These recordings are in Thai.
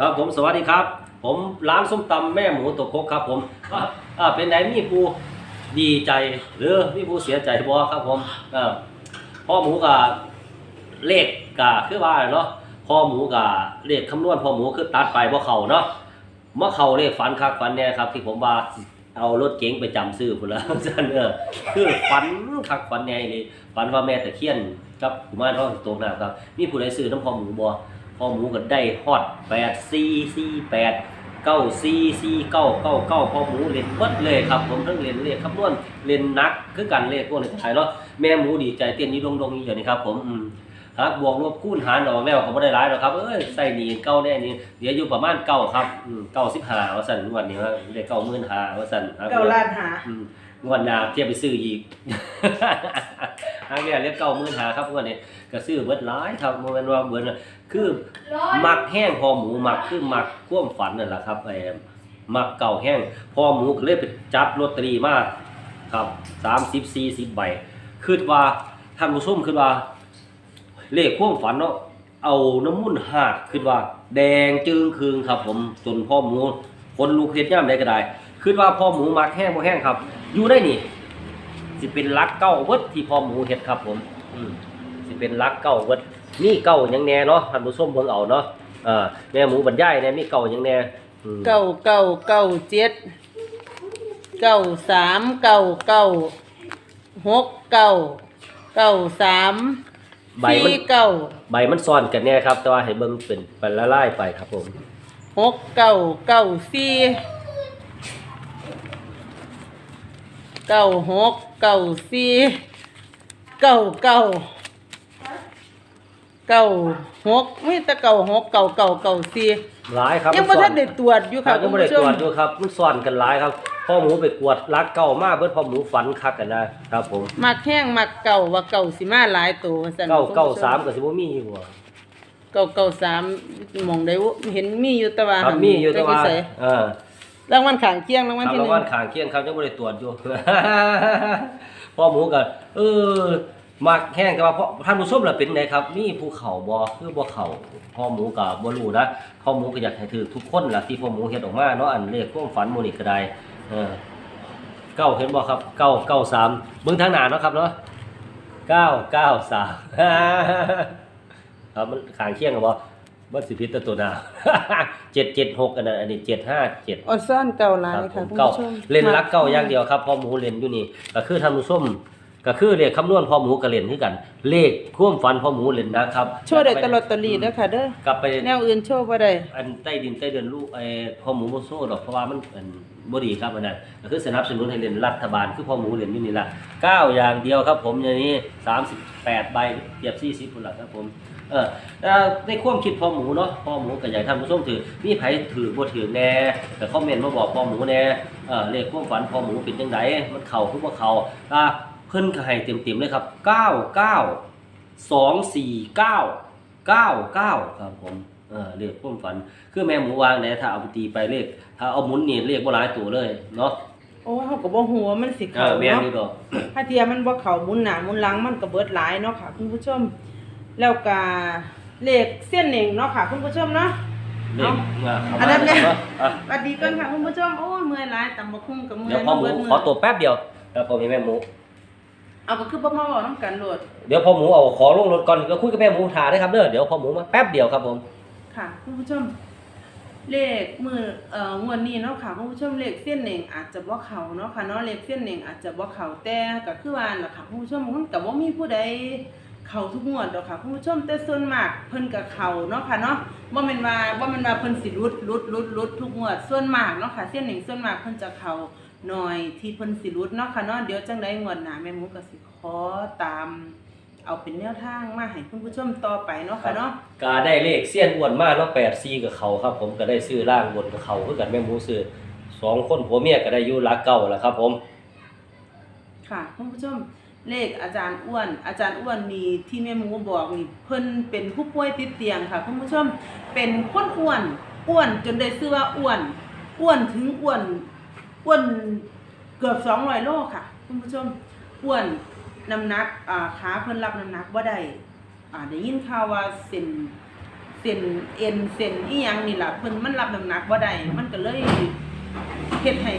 ครับผมสวัสดีครับ ผมร้านส้มตำแม่หมูตกคกครับ ผมอ่าเป็นไหนมีผู้ดีใจหรือมีผู้เสียใจบ่ครับผมอ่าพ่อหมูกับเลขกะคือว่าเนาะพ่อหมูกับเลขคำนวณพ่อหมูคือตัดไปบ่เข้าเนาะเมื่อเขาเลขฝันคักฝันแน่ครับที่ผมว่าเอารถเก๋งไปจำซื้อพุ่นละซั่นเออคือฝันคักฝันแน่เลยฝันว่าแม่ตะเคียนกับกุมารทองตกน้ำครับมีผู้ใดซื้อน้ำพ่อหมูบ่ พอหมูก็ได้ฮอดแปดสี่สี่แปดเก้าสี่สี่เก้าเก้าเก้าพอหมูเล่นเบิดเลยครับ ผมทั้งเล่นเลขคำนวณเล่นนักคือกันเลขพวกนี้ไทยเนาะแม่หมูดีใจเต้นนี้ดงดงๆอยู่นี่ครับ ผมอืมฮะบวกลบคูณหารออกแล้วก็บ่ได้หลายหรอกครับเอ้ยใส่หนีเก้าแน่นี่เดี๋ยวอยู่ประมาณเก้าครับอืมเก้าสิบห้าว่าสั่นงวันนี้ว่าเลขเก้าหมื่นห้าว่าสั่นครับเก้าล้านหาอืม งวดหน้าเทียบไปซื้ออีกอันเนี้ยเรียกเก้าหมื่นห้าครับงวดนี้ก็ซื้อเบิดหลายครับบ่แม่นว่าเบิดน่ะคือมักแห้งพอหมูมักคือมักความฝันนั่นแหละครับไอ้มักเก่าแห้งพอหมูก็เลยไปจับลอตเตอรี่มาครับสามสิบสี่สิบใบคิดว่าท่านผู้ชมคิดว่าเลขความฝันเนาะเอาน้ำมุ่นหาดคิดว่า แดงจึงคืงครับ ผมจนพ่อหมูคนลูกเฮ็ดย่ำได้ก็ได้คิดว่าพ่อหมูมักแห้งบ่แห้งครับ อยู่ได้นี่สิเป็นลักเก้าเวิดที่พ่อหมูเฮ็ดครับผม อืมสิเป็นลักเก้าเวิดนี่เก้าหยังแน่เนาะท่านผู้ชมเบิ่งเอาเนาะอ่าแม่หมูบรรยายเนี่ยมีเก้าหยังแน่อืมเก้าเก้าเก้าเจ็ดเก้าสามเก้าเก้าหกเก้าเก้าสามใบมันสี่เก้าใบมันซ้อนกันแน่ครับ แต่ว่าให้เบิ่งเป็นไปละลายไปครับผม หกเก้าเก้าสี่ เก้าหกเก้าสี่เก้าเก้าเก้าหกไม่แต่เก้าหกเก้าเก้าเก้าสี่หลายครับยังมัไม่ซ้อทันได้ตรวจอยู่คค่ะรับยังคุณไม่ได้ผู้ชตรมวจอยู่ครับมันซ้อนกันหลายครับพ่อหมูไปกวดลักเก้ามากเบิดพ่อหมูฝันคักกันนะครับผมมักแห้งมักเก่าว่าเก่าสิมาหลายตัวว่าซั่นเก้าคุณผู้ชเก้าสามก็สิบ่มีอยู่บ่เก่าเก่าสามหมองได้วเห็นมีอยู่แต่ว่าครับมีอยู่แต่ว่าจักไปใส่เออ รางวัลข้างเคียงรางวัลที่หรางนึ่งวัลข้างเคียงครับยังไม่ได้ตรวจอยู่ พ่อหมูก็เออมักแห้งแต่ว่าพ่อท่านผู้ชมล่ะเป็นไงครับมีภูเขาบ่คือบ่เขาพ่อหมูก็บ่รู้นะพ่อหมูก็อยากให้ถือทุกคนล่ะที่พ่อหมูเฮ็ดออกมาเนาะอันเลขความฝันหมูนี่ก็ได้เออเก้าเห็นบ่ครับเก้าเก้าสามเบิ่งทางหน้าเนาะครับเนาะเก้าเก้าสามครับมันข้างเคียงกันบ่ บ่สิผิดแต่ตัวหน้า776อันนั้นอันนี้757ออนซ่อนเก่าหลายครับผมค่ะคุณเก้าผู้ชมเล่นรักเก้าอย่างเดียวครับพอหมูเล่นอยู่นี่ก็คือทำมือส้มก็คือเลขคำนวณพอหมูก็เล่นคือกัน เลขท่วมฟันพอหมูเล่นนะครับโชว์ได้ตลอดตลีเด้อค่ะเด้อกลับไปแนวอื่นโชว์บ่ได้อันใต้ดินใต้เดือนลูกไอ้พอหมูบ่โซ่ดอกเพราะว่ามันอันบ่ดีครับอันนั้นก็คือสนับสนุนให้เล่นรัฐบาลคือพอหมูเล่นอยู่นี่ล่ะเก้าอย่างเดียวครับ ผมอย่างนี้38ใบเทียบ40พุ่นล่ะครับผม เออแต่ในความคิดพอหมูเนาะพอหมูก็อยากทำผู้ชมถือมีไผถือบ่ถือแน่แต่คอมเมนต์มาบอกพอหมูแน่เออเลขความฝันพอหมูเป็นจังไดมันเข้าคือบ่เข้าอ่าเพิ่นก็ให้เต็มๆเลยครับ 99 249 99 ครับผมเออเลขความฝัน คือแม่หมูวางเนี่ยถ้าเอาไปตีไปเลขถ้าเอาหมุนนี่เลขบ่หลายตัวเลยเนาะโอ้เฮาก็บ่ฮู้ว่ามันสิเอเข้าอแม่นเนาะอยู่ดอก ถ้าเทียมันบ่เข้าหมุนหน้าหมุนหลังมันก็เบิดหลายเนาะค่ะคุณผู้ชม แล้วก็เลขเส้นเองเนาะค่ะ คุณผู้ชมเนาะ เลขอะเาอันนั้นเนี่ยเนาะอะสวัสดีก่อนค่ะคุณผู้ชมโอ้ยเมื่อยหลายตำบักหุ่งกับเมื่อยเดี๋ยวพ่อหมูเบิดอขอตัวแป๊บเดียวแล้วพอมีแม่หมู เอาก็คือบ่มาเว้านำกันโลดเดี๋ยวพ่อหมูเอาขอลงรถก่อนก็คุยกับแม่หมูถ่าได้ครับเด้อเดี๋ยวพ่อหมูมาแป๊บเดียวครับผมค่ะ คุณผู้ชม เลขมือเอ่องวดนี้เนาะค่ะคุณผู้ชมเลขเส้นเองอาจจะบ่เข้าเนาะค่ะเนาะเลขเส้นเองอาจจะบ่เข้าแต่ก็คือว่าล่ะค่ะคุณผู้ชมมันก็บ่มีผู้ใด เข้าทุกงวดดอกค่ะคุณผู้ชมแต่ส่วนมากเพิ่นก็เข้าเนาะค่ะเนาะบ่แม่นว่าบ่แม่นว่าเพิ่นสิหลุดหลุดหลุดหลุดทุกงวดส่วนมากเนาะค่ะเส้นเองส่วนมากเพิ่นจะเข้าหน่อยที่เพิ่นสิหลุดเนาะค่ะเนาะเดี๋ยวจังได๋งวดหน้าแม่หมูก็สิขอตาม เอาเป็นแนวทางมาให้คุณผู้ชมต่อไปเนาะค่ะเนาะก็ได้เลขเสี้ยนอ้วนมากเนาะ8 4กับเขาครับ ผมก็ได้ซื้อล่างบนกับเขาคือกันแม่หมูซื้อสองคนผัวเมียก็ได้อยู่รักเก่าแล้วครับ ผม ค่ะคุณผู้ชม เลขอาจารย์อ้วน อาจารย์อ้วนนี่ที่แม่หมูบอกนี่เพิ่นเป็นผู้ป่วยติดเตียงค่ะคุณผู้ชมเป็นคนอ้วนอ้วนจนได้ชื่อว่าอ้วนอ้วนถึงอ้วนอ้วนเกือบ200โลค่ะคุณผู้ชมอ้วนน้ำหนักอ่าขาเพิ่นรับน้ำหนักบ่าได้อ่าได้ยินข่าวว่าเส้นเส้นเอ็นเส้นอีหยังนี่แหละเพิ่นมันรับน้ำหนักบ่าได้มันก็เลยเฮ็ดให้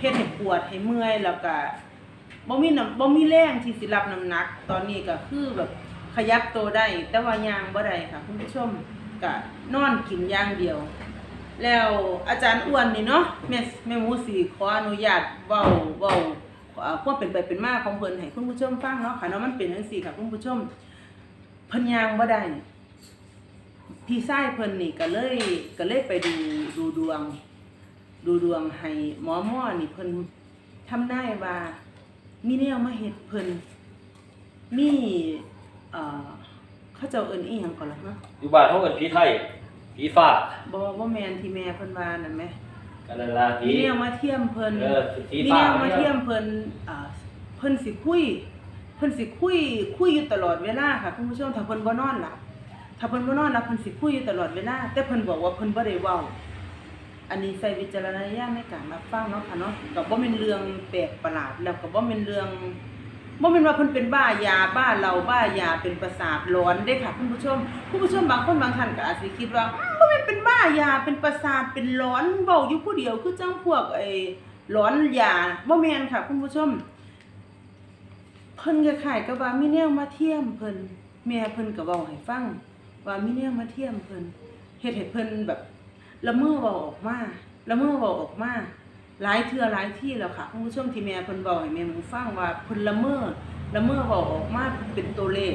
เฮ็ดให้ปวดให้เมื่อยแล้วก็ บ่มีน้ำบ่มีแรงที่สิรับน้ำหนัก ตอนนี้ก็คือแบบขยับตัวได้แต่ว่ายางบ่ได้ค่ะ คุณผู้ชมก็นอนกินอย่างเดียว แล้วอาจารย์อ้วนนี่เนาะแม่แม่หมูสีขออนุญาตเว้าเว้าเอ่อความเป็นไปเป็นมาของเพิ่นให้คุณผู้ชมฟังเนาะค่ะเนาะมันเป็นจังซี่ค่ะคุณผู้ชมเพิ่นยางบ่ได้พี่ชายเพิ่นนี่ก็เลยก็เลยไปดูดูดวง ดูดวงให้หมอหมอนี่เพิ่นทำได้ว่า มีแนวมาเฮ็ดเพิ่นมีเอ่อเขาเจ้าเอิ้นอีหยังก่อนล่ะเนาะอยู่บ้านเขาเอิ้นผีไทยผีฟ้าบ่บ่แม่นที่แม่เพิ่นว่านั่นแหมกันนั่นล่ะผีมีแนวมาเทียมเพิ่นเออผีมีฟ้าแนวมาเทียมเพิ่นอ่าเพิ่นสิคุย เพิ่นสิคุยคุยอยู่ตลอดเวลาค่ะคุณผู้ชมถ้าเพิ่นบ่นอนหลับถ้าเพิ่นบ่นอนหลับเพิ่นสิคุยอยู่ตลอดเวลาแต่เพิ่นบอกว่าเพิ่นบ่ได้เว้า อันนี้ใส่วิจารณญาณในการรับฟังเนาะค่ะเนาะก็บ่แม่นเรื่องแปลกประหลาดแล้วก็บ่แม่นเรื่องบ่แม่นว่าเพิ่นเป็นบ้ายาบ้าเหล้าบ้ายาเป็นประสาทหลอนเด้ค่ะคุณผู้ชมคุณผู้ชมบางคนบางท่านก็อาจสิคิดว่าอืมบ่แม่นเป็นบ้ายาเป็นประสาทเป็นหลอนเว้าอยู่ผู้เดียวคือจังพวกไอ้หลอนยาบ่แมนค่ะ คุณผู้ชม เพิ่นก็คล้ายกับว่ามีแนวมาเทียมเพิ่นแม่เพิ่นก็เว้าให้ฟังว่ามีแนวมาเทียมเพิ่นเฮ็ดให้เพิ่นแบบ ละเมอเว้าออกมาละเมอเว้าออกมาหลายเทื่อหลายที่แล้วค่ะคุณผู้ชมที่แม่เพิ่นเว้าให้แม่หมูฟังว่าเพิ่นละเมอละเมอเว้าออกมาเป็นตัวเลข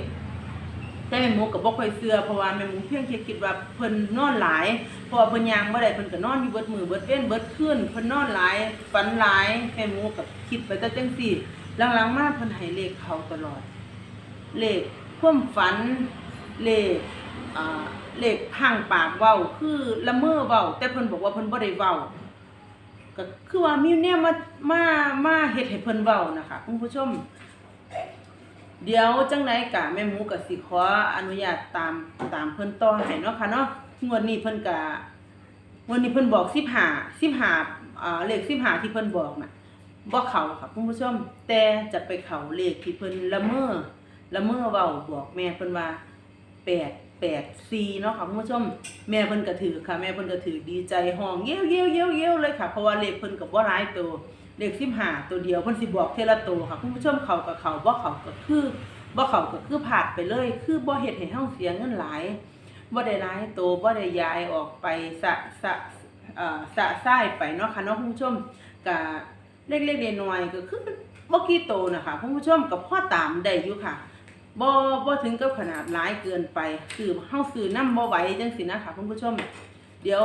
แต่แม่หมูก็บ่ค่อยเชื่อเพราะว่าแม่หมูเพียงแค่คิดว่าเพิ่นนอนหลายเพราะว่าเพิ่นยางบ่ได้เพิ่นก็นอนอยู่เบิดมือเบิดเว้นเบิดคืนเพิ่นนอนหลายฝันหลายแม่หมูก็คิดไปแต่จังซี่หลังๆมาเพิ่นให้เลขเขาตลอด เลขความฝันเลข อ่าเลขพังปากเว้าคือละเมอเว้าแต่เพิ่นบอกว่าเพิ่นบ่ได้เว้าก็คือว่ามีแนวมามามาเฮ็ดให้เพิ่นเว้านะคะคุณผู้ชม เดี๋ยวจังไดกะแม่หมูก็สิขออนุญาตตามตามเพิ่นต่อให้เนาะค่ะเนาะงวดนี้เพิ่นก็งวดนี้เพิ่นบอก15 15อ่าเลข15ที่เพิ่นบอกน่ะบ่เข้าค่ะคุณผู้ชม แต่จะไปเข้าเลขที่เพิ่นละเมอละเมอเว้าบอกแม่เพิ่นว่า8 8 4เนาะค่ะคุณผู้ชมแม่เพิ่นก็ถือค่ะ แม่เพิ่นก็ถือดีใจห้องเย้วเย้วเย้วเย้วเลยค่ะเพราะว่าเลขเพิ่นก็บ่หลายตัวเลข15ตัวเดียวเพิ่นสิบอกเทละตัวค่ะคุณผู้ชมเขากับเขาบ่เขาก็คือบ่เขาก็คือผ่านไปเลย คือบ่เฮ็ดให้เฮาเสียเงินหลายบ่ได้หลายตัวบ่ได้ย้ายออกไปสะสะเอ่อสะซ้ายไปเนาะค่ะเนาะคุณผู้ชมก็เล็กๆน้อยๆก็คือบ่กี่โตวนะคะคุณผู้ชมก็พอตามได้อยู่ค่ะ บ่บ่ถึงกับขนาดร้ายเกินไปคือเฮาซื้อน้ำบ่ไหวจังซี่นะคะคุณผู้ชม เดี๋ยว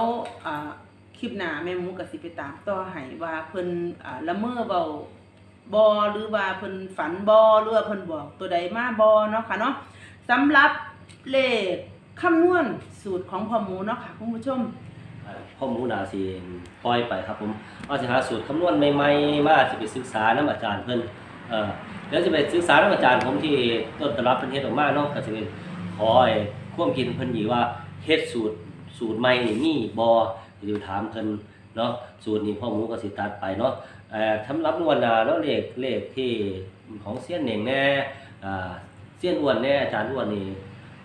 คลิปหน้าแม่หมูก็สิไปตามต่อให้ว่าเพิ่นละเมอเว้าบ่หรือว่าเพิ่นฝันบ่หรือว่าเพิ่นบอกตัวใดมาบ่เนาะค่ะเนาะสำหรับเลขคำนวณสูตรของพ่อหมูเนาะค่ะคุณผู้ชมอ่าข้อมูนาสิปล่อยไปครับผมเอาสิหาสูตรคำนวณใหม่ๆมาสิไปศึกษานํอาจารย์เพิ่นเอ่อ ดี๋ยวสิไปศึกษานํอาจารย์ผมที่ต้นตำรับเพิ่นเฮ็ดออกมาเนาะก็สิไปขอไอ้ควมคิดเพิ่นอีว่าเฮ็ดสูตรสูตรใหม่นี่มีบ่สิถามเพิ่นเนาะสูตรนี้พ่อหมูก็สิตัดไปเนาะเอ่อสำหรับนวลนาเนาะเลขเลขที่ของเซียนเหน่งแน่อ่าเซียนอ้วนแน่อาจารย์อ้วนนี่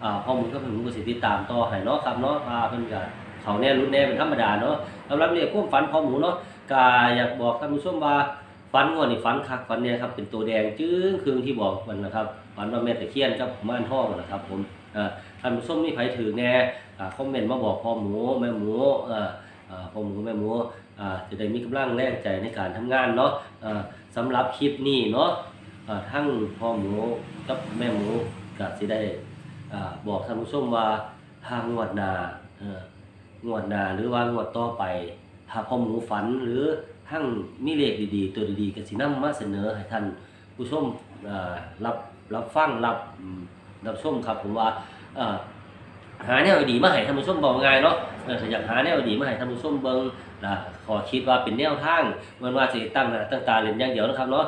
อ่าพ่อหมูก็เพิ่นหมูก็สิติดตามต่อให้เนาะครับเนาะว่าเพิ่นก็เขาแน่รุดแน่เป็นธรรมดาเนาะสำหรับเรียความฝันขอหมูเนาะก็อยากบอกท่านผู้ชมว่า ฝันงวดนี่ฝันคักฝันเนี่ยครับเป็นตัวแดงจึ้งคืงที่บอกมันนะครับฝันว่าแม่ตะเคียนกับม่านทองนะครับ ผมอ่อท่านผู้ชมมีใครถือแน่อ่าคอมเมนต์มาบอกพ่อหมูแม่หมูอ่าพ่อหมูแม่หมูอ่าจะได้มีกำลังแรงใจในการทำงานเนาะอ่อสำหรับคลิปนี้เนาะทั้งพ่อหมูกับแม่หมูก็สิได้บอกท่านผู้ชมว่าทางงวดนาเอ่องวดนาหรือว่างวดต่อไปถ้าพ่อหมูฝันหรือ ทั้งมีเลขดีๆ ตัวดีๆก็สินำมาเสนอให้ท่านผู้ชมรับรับฟังรับรับชมครับผมว่าหาแนวดีมาให้ท่านผู้ชมบอกง่ายเนาะออถ้าอยากหาแนวดีมาให้ท่านผู้ชมเบิ่งนะขอคิดว่าเป็นแนวทางมันว่าสิตั้งหน้าตั้งตาเล่นอย่างเดียวนะครับเนาะ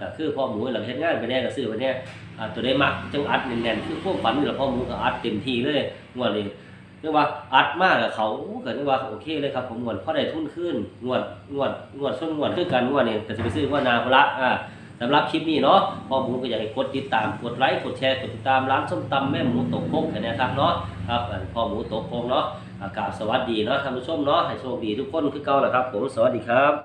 ก็คือพ่อหมูหลังเฮ็ดงานไปแน่ก็ซื้อไปแน่ตัวได้มักจังอัดแน่นๆคือพวกฝันนี่แหละพ่อหมูก็อัดเต็มที่เลยงวดนี้ เรียกว่าอัดมากกับเขาเกิดเรียกว่าโอเคเลยครับผมงวดเพราะได้ทุนขึ้นงวดงวดงวดส้นงวดคือกันงวดนี่ก็จะไปซื้อว่านาพละอ่าสำหรับคลิปนี้เนาะพ่อหมูก็อยากให้กดติดตามกดไลค์กดแชร์กดติดตามร้านส้มตำแม่หมูตกโคกกันนะครับเนาะครับพ่อหมูตกโคกเนาะอากาศสวัสดีเนาะท่านผู้ชมเนาะให้โชคดีทุกคนคือเก่าแหละครับผมสวัสดีครับ